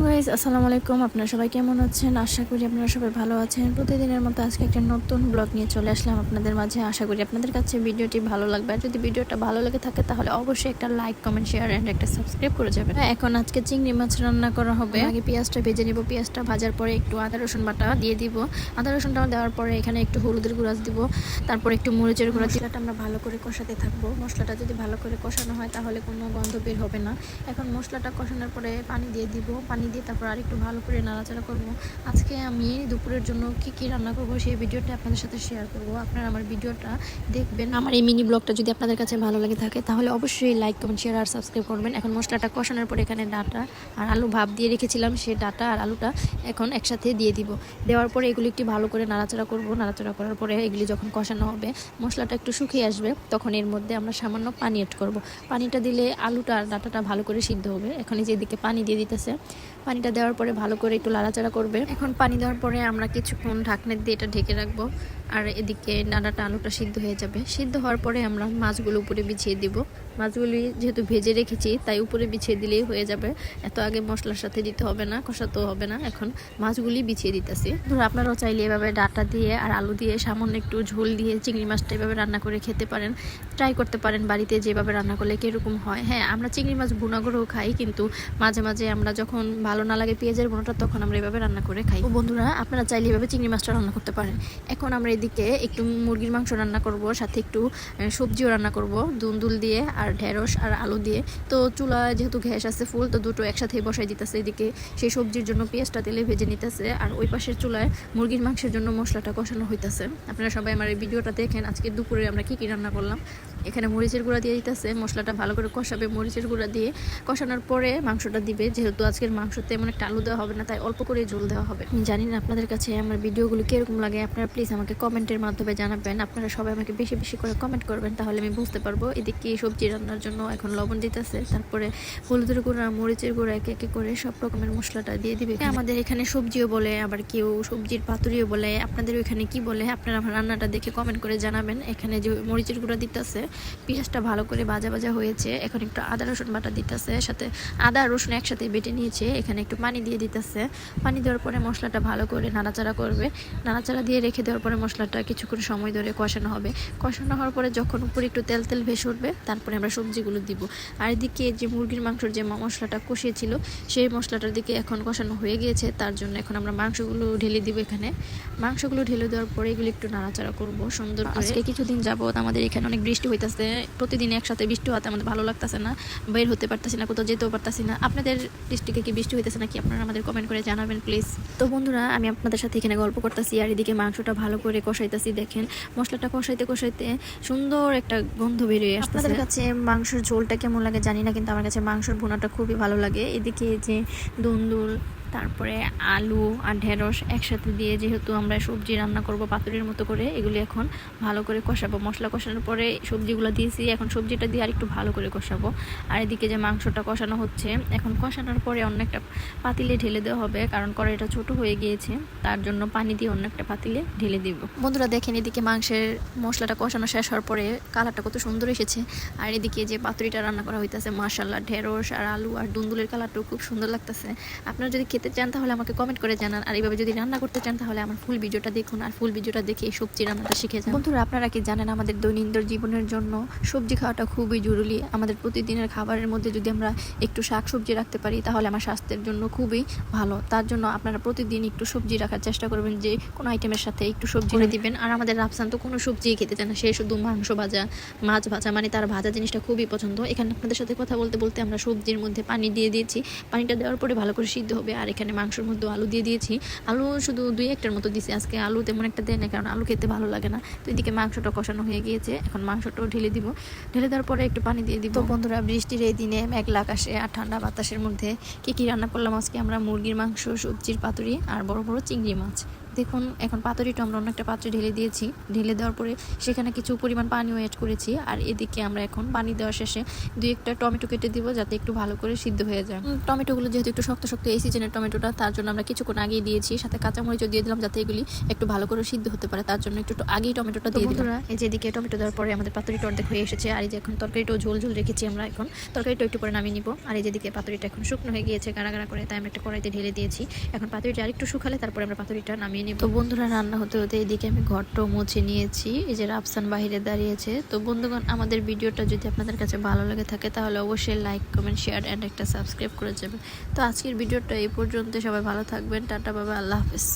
Hello guys আসসালামু আলাইকুম। আপনারা সবাই কেমন আছেন? আশা করি আপনারা সবাই ভালো আছেন। প্রতিদিনের মতো আজকে একটা নতুন ব্লগ নিয়ে চলে আসলাম আপনাদের মাঝে। আশা করি আপনাদের কাছে ভিডিওটি ভালো লাগবে। আর যদি ভিডিওটা ভালো লেগে থাকে তাহলে অবশ্যই একটা লাইক কমেন্ট শেয়ার অ্যান্ড একটা সাবস্ক্রাইব করে যাবেন। হ্যাঁ, এখন আজকে চিংড়ি মাছ রান্না করা হবে। আগে পেঁয়াজটা ভেজে নিব। পেঁয়াজটা ভাজার পরে একটু আদা রসুন বাটা দিয়ে দিব। আদা রসুনটা দেওয়ার পরে এখানে একটু হলুদের গুঁড়া দিব। তারপর একটু মরিচের গুঁড়া মশলাটা আমরা ভালো করে কষাতে থাকব। মশলাটা যদি ভালো করে কষানো হয় তাহলে কোনো গন্ধ বের হবে না। এখন মশলাটা কষানোর পরে পানি দিয়ে দিব। পানি দিয়ে তারপর আর একটু ভালো করে নাড়াচাড়া করব। আজকে আমি দুপুরের জন্য কি কি রান্না করব সেই ভিডিওটা আপনাদের সাথে শেয়ার করব। আপনারা আমার ভিডিওটা দেখবেন। আমার এই মিনি ব্লগটা যদি আপনাদের কাছে ভালো লাগে থাকে, তাহলে অবশ্যই লাইক কমেন্ট শেয়ার আর সাবস্ক্রাইব করবেন। এখন মশলাটা কষানোর পরে এখানে ডাটা আর আলু ভাপ দিয়ে রেখেছিলাম। সেই ডাটা আর আলুটা এখন একসাথে দিয়ে দিব। দেওয়ার পরে এগুলি একটু ভালো করে নাড়াচাড়া করব। নাড়াচাড়া করার পরে এগুলি যখন কষানো হবে, মশলাটা একটু শুকিয়ে আসবে, তখন এর মধ্যে আমরা সামান্য পানি এড করব। পানিটা দিলে আলুটা আর ডাটাটা ভালো করে সিদ্ধ হবে। এখন এই যে এদিকে পানি দিয়ে দিতেছে পানিটা দেওয়ার পরে ভালো করে একটু লাড়াচাড়া করবে। এখন পানি দেওয়ার পরে আমরা কিছুক্ষণ ঢাকনের দিয়ে এটা ঢেকে রাখব। আর এদিকে ডাঁটাটা, আলুটা সিদ্ধ হয়ে যাবে। সিদ্ধ হওয়ার পরে আমরা মাছগুলো উপরে বিছিয়ে দিব। মাছগুলি যেহেতু ভেজে রেখেছি, তাই উপরে বিছিয়ে দিলেই হয়ে যাবে। এত আগে মশলার সাথে দিতে হবে না, কষাতেও হবে না। এখন মাছগুলি বিছিয়ে দিতেছি। ধরো আপনারাও চাইলে এভাবে ডাটা দিয়ে আর আলু দিয়ে সামান্য একটু ঝোল দিয়ে চিংড়ি মাছটা এভাবে রান্না করে খেতে পারেন। ট্রাই করতে পারেন বাড়িতে যেভাবে রান্না করলে কীরকম হয়। হ্যাঁ আমরা চিংড়ি মাছ ভুনা খাই, কিন্তু মাঝে মাঝে আমরা যখন ভালো না লাগে পেঁয়াজের বোনাটা তখন আমরা এভাবে রান্না করে খাই। বন্ধুরা, আপনারা চাইলে এভাবে চিংড়ি মাছটা রান্না করতে পারেন। এখন আমরা এদিকে একটু মুরগির মাংস রান্না করব, সাথে একটু সবজিও রান্না করব দুন্দুল দিয়ে আর ঢেঁড়স আর আলু দিয়ে। তো চুলা যেহেতু গ্যাস আছে ফুল, তো দুটো একসাথে বসাই দিতেছে এদিকে। সেই সবজির জন্য পেঁয়াজটা তেলে ভেজে নিতেছে আর ওই পাশের চুলায় মুরগির মাংসের জন্য মশলাটা কষানো হইতেছে। আপনারা সবাই আমার এই ভিডিওটা দেখেন, আজকে দুপুরে আমরা কি কি রান্না করলাম। এখানে মরিচের গুঁড়া দিয়ে দিতেছে, মশলাটা ভালো করে কষাবে, মরিচের গুঁড়া দিয়ে কষানোর পরে মাংসটা দিবে, যেহেতু আজকের মাংস তেমন একটা আলু দেওয়া হবে না, তাই অল্প করে ঝোল দেওয়া হবে। জানি না আপনাদের কাছে আমার ভিডিওগুলো কীরকম লাগে, আপনারা প্লিজ আমাকে কমেন্টের মাধ্যমে জানাবেন। আপনারা সবাই আমাকে বেশি বেশি করে কমেন্ট করবেন, তাহলে আমি বুঝতে পারব এদিকে সবজি রান্নার জন্য এখন লবণ দিতেছে, তারপরে হলুদের গুঁড়া, মরিচের গুঁড়া একে একে করে সব রকমের মশলাটা দিয়ে দিবে। আমাদের এখানে সবজিও বলে, আবার কেউ সবজির পাতুরিও বলে, আপনাদের ওইখানে কি বলে, আপনারা আমার রান্নাটা দেখে কমেন্ট করে জানাবেন। এখানে যে মরিচের গুঁড়া দিতেছে, পেঁয়াজটা ভালো করে ভাজা ভাজা হয়েছে, এখন একটু আদা রসুন বাটা দিতেছে, সাথে আদা রসুন একসাথে বেটে নিয়েছে, এখানে একটু পানি দিয়ে দিতেছে। পানি দেওয়ার পরে মশলাটা ভালো করে নাড়াচাড়া করবে। নাড়াচাড়া দিয়ে রেখে দেওয়ার পরে মশলাটা কিছুক্ষণ সময় ধরে কষানো হবে। কষানো হওয়ার পরে যখন উপরে একটু তেল তেল ভেসে উঠবে, তারপরে আমরা সবজিগুলো দিব। আর এদিকে যে মুরগির মাংসের যে মশলাটা কষিয়েছিল, সেই মশলাটার দিকে এখন কষানো হয়ে গিয়েছে। তার জন্য এখন আমরা মাংসগুলো ঢেলে দিব এখানে। মাংসগুলো ঢেলে দেওয়ার পরে এগুলো একটু নাড়াচাড়া করব সুন্দর আজকে কিছুদিন যাবত আমাদের এখানে অনেক বৃষ্টি হইতেছে। প্রতিদিন একসাথে বৃষ্টি হতে আমাদের ভালো লাগতেছে না। বের হতে পারতেছি না, কোথাও যেতেও পারতেছি না। আপনাদের ডিস্ট্রিক্টে কি বৃষ্টি হইতেছে নাকি? আপনারা আমাদের কমেন্ট করে জানাবেন প্লিজ তো বন্ধুরা, আমি আপনাদের সাথে এখানে গল্প করতেছি আর এদিকে মাংসটা ভালো করে কষাইতেছি, দেখেন। মশলাটা কষাইতে কষাইতে সুন্দর একটা গন্ধ বেরিয়ে আসছে আপনাদের কাছে মাংসের ঝোলটা কেমন লাগে জানি না, কিন্তু আমার কাছে মাংসের ভুনাটা খুবই ভালো লাগে। এদিকে যে দুন্দুল তারপরে আলু আর ঢেঁড়স একসাথে দিয়ে যেহেতু আমরা সবজি রান্না করব পাতুরির মতো করে, এগুলি এখন ভালো করে কষাবো। মশলা কষানোর পরে সবজিগুলো দিয়েছি, এখন সবজিটা দিয়ে আর একটু ভালো করে কষাবো। আর এদিকে যে মাংসটা কষানো হচ্ছে, এখন কষানোর পরে অন্য একটা পাতিলে ঢেলে দেওয়া হবে, কারণ কড়াইটা ছোট হয়ে গিয়েছে, তার জন্য পানি দিয়ে অন্য একটা পাতিলে ঢেলে দিব। বন্ধুরা দেখেন এদিকে মাংসের মশলাটা কষানো শেষ হওয়ার পরে কালারটা কত সুন্দর এসেছে। আর এদিকে যে পাতুরিটা রান্না করা হইতেছে মাসাল্লাহ ঢেঁড়স আর আলু আর দুন্দুলের কালারটাও খুব সুন্দর লাগতেছে। আপনারা যদি খেতে চান তাহলে আমাকে কমেন্ট করে জানান। আর এইভাবে যদি রান্না করতে চান তাহলে আমার ফুল ভিডিওটা দেখুন আর ফুল ভিডিওটা দেখে এই সবজি রান্নাটা শিখে যান। বন্ধুরা আপনারা কি জানেন আমাদের দৈনন্দিন জীবনের জন্য সবজি খাওয়াটা খুবই জরুরি? আমাদের প্রতিদিনের খাবারের মধ্যে যদি আমরা একটু শাক সবজি রাখতে পারি তাহলে আমার স্বাস্থ্যের জন্য খুবই ভালো। তার জন্য আপনারা প্রতিদিন একটু সবজি রাখার চেষ্টা করবেন যে কোনো আইটেমের সাথে একটু সবজি করে দিবেন। আর আমাদের রাফসান তো কোনো সবজি খেতে চায় না সে শুধু মাংস ভাজা মাছ ভাজা মানে তার ভাজা জিনিসটা খুবই পছন্দ। এখানে আপনাদের সাথে কথা বলতে বলতে আমরা সবজির মধ্যে পানি দিয়ে দিয়েছি। পানিটা দেওয়ার পরে ভালো করে সিদ্ধ হবে। আর এখানে মাংসের মধ্যে আলু দিয়ে দিয়েছি। আলু শুধু দুই একটার মতো দিয়েছি আজকে আলু তেমন একটা দেয় না, কারণ আলু খেতে ভালো লাগে না। তো এদিকে মাংসটা কষানো হয়ে গিয়েছে। এখন মাংসটাও ঢেলে দিব। ঢেলে দেওয়ার পরে একটু পানি দিয়ে দিব। বন্ধুরা, বৃষ্টির এই দিনে মেঘলা আকাশে আর ঠান্ডা বাতাসের মধ্যে কী কী রান্না করলাম? আজকে আমরা মুরগির মাংস, সবজির পাতুরি আর বড় বড় চিংড়ি মাছ। দেখুন এখন পাতুরিটা আমরা অন্য একটা পাত্রে ঢেলে দিয়েছি। ঢেলে দেওয়ার পরে সেখানে কিছু পরিমাণ পানিও অ্যাড করেছি। আর এদিকে আমরা এখন পানি দেওয়ার শেষে দুই একটা টমেটো কেটে দিব যাতে একটু ভালো করে সিদ্ধ হয়ে যায়। টমেটোগুলো যেহেতু একটু শক্ত শক্ত এই সিজনের টমেটোটা তার জন্য আমরা কিছুক্ষণ আগেই দিয়েছি। সাথে কাঁচামরিচও দিয়ে দিলাম যাতে এগুলি একটু ভালো করে সিদ্ধ হতে পারে। তার জন্য একটু আগেই টমেটোটা দিয়ে বন্ধুরা এই যে এদিকে টমেটো দেওয়ার পরে আমাদের পাতুরিটা অর্ধেক হয়ে এসেছে। আর এই যে এখন তরকারিটাও ঝোল ঝোল রেখেছি আমরা এখন। তরকারিটা একটু পরে নামিয়ে নিব। আর এই যেদিকে পাতুরিটা এখন শুকনো হয়ে গিয়েছে গাড়া গাড়া করে তাই আমরা একটা কড়াইতে ঢেলে দিয়েছি। এখন পাতুরিটা আরেকটু শুকালে তারপরে আমরা পাতুরিটা নামিয়ে নিব তো বন্ধুরা, রান্না হতে হতে এদিকে আমি ঘরটাও মুছে নিয়েছি। এই যে রাফসান বাহিরে দাঁড়িয়েছে। তো বন্ধুগণ, আমাদের ভিডিওটা যদি আপনাদের কাছে ভালো লাগে থাকে, তাহলে অবশ্যই লাইক কমেন্ট শেয়ার অ্যান্ড একটা সাবস্ক্রাইব করে যাবেন। তো আজকের ভিডিওটা এই পর্যন্ত সবাই ভালো থাকবেন। টাটা, বাবা, আল্লাহ হাফেজ।